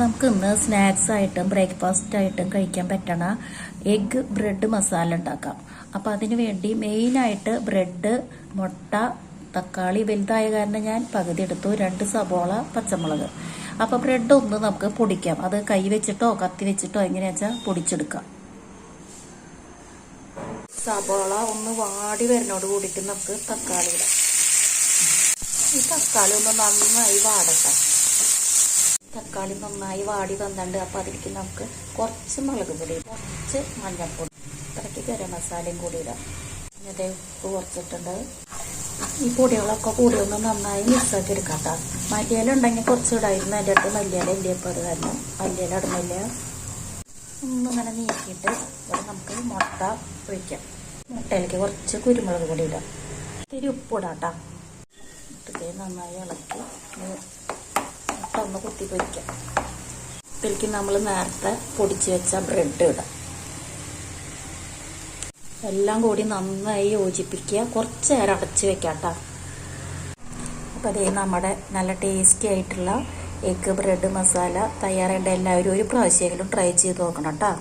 നമുക്ക് ഇന്ന് സ്നാക്സ് ആയിട്ടും ബ്രേക്ക്ഫാസ്റ്റ് ആയിട്ടും കഴിക്കാൻ പറ്റണ എഗ്ഗ് ബ്രെഡ് മസാല ഉണ്ടാക്കാം അപ്പം അതിന് വേണ്ടി മെയിനായിട്ട് ബ്രെഡ് മുട്ട തക്കാളി വലുതായ കാരണം ഞാൻ പകുതി എടുത്തു. രണ്ട് സബോള പച്ചമുളക്. അപ്പം ബ്രെഡ് ഒന്ന് നമുക്ക് പൊടിക്കാം. അത് കൈ വെച്ചിട്ടോ കത്തി വെച്ചിട്ടോ എങ്ങനെയാ വെച്ചാൽ പൊടിച്ചെടുക്കാം. സബോള ഒന്ന് വാടി വരുന്നോട് കൂടിയിട്ട് നമുക്ക് തക്കാളി ഇടാം. ഈ തക്കാളി ഒന്ന് നന്നായി വാടട്ടെ. തക്കാളി നന്നായി വാടി വന്നിട്ടുണ്ട്. അപ്പൊ അതിലേക്ക് നമുക്ക് കുറച്ച് മുളക് പൊടി കുറച്ച് മഞ്ഞൾപ്പൊടി ഇത്രയ്ക്ക് ഗരം മസാലയും കൂടി ഇടാം. എന്നിട്ട് ഉപ്പ് കുറച്ചിട്ടുണ്ട്. ഈ പൊടികളൊക്കെ കൂടി ഒന്ന് നന്നായി മിക്സാക്കി എടുക്കാം കേട്ടോ മല്ലിയില ഉണ്ടെങ്കിൽ കുറച്ച് ഇടായിരുന്നു. എന്റെ അടുത്ത് മല്ലിയില ഇല്ല? ഇപ്പോൾ അത് കാരണം മല്ലിയില ഇടുന്നില്ല. ഒന്നിങ്ങനെ നീക്കിയിട്ട് ഇവിടെ നമുക്ക് മുട്ട ഒഴിക്കാം. മുട്ടയിലേക്ക് കുറച്ച് കുരുമുളക് പൊടി ഇടാം. ഇത്തിരി ഉപ്പിടാം കേട്ടോ നന്നായി ഇളക്കി മുട്ട ഒന്ന് കുത്തി പൊരിക്കാം ഇതിലേക്ക് നമ്മൾ നേരത്തെ പൊടിച്ച് വെച്ച ബ്രെഡ് ഇടാം. എല്ലാം കൂടി നന്നായി യോജിപ്പിക്കുക. കുറച്ച് നേരം അടച്ച് വെക്കാം അപ്പോൾ അതേ നമ്മുടെ നല്ല ടേസ്റ്റി ആയിട്ടുള്ള എഗ് ബ്രെഡ് മസാല തയ്യാറായിട്ട് എല്ലാവരും ഒരു പ്രാവശ്യമെങ്കിലും ട്രൈ ചെയ്ത് നോക്കണം കേട്ടോ.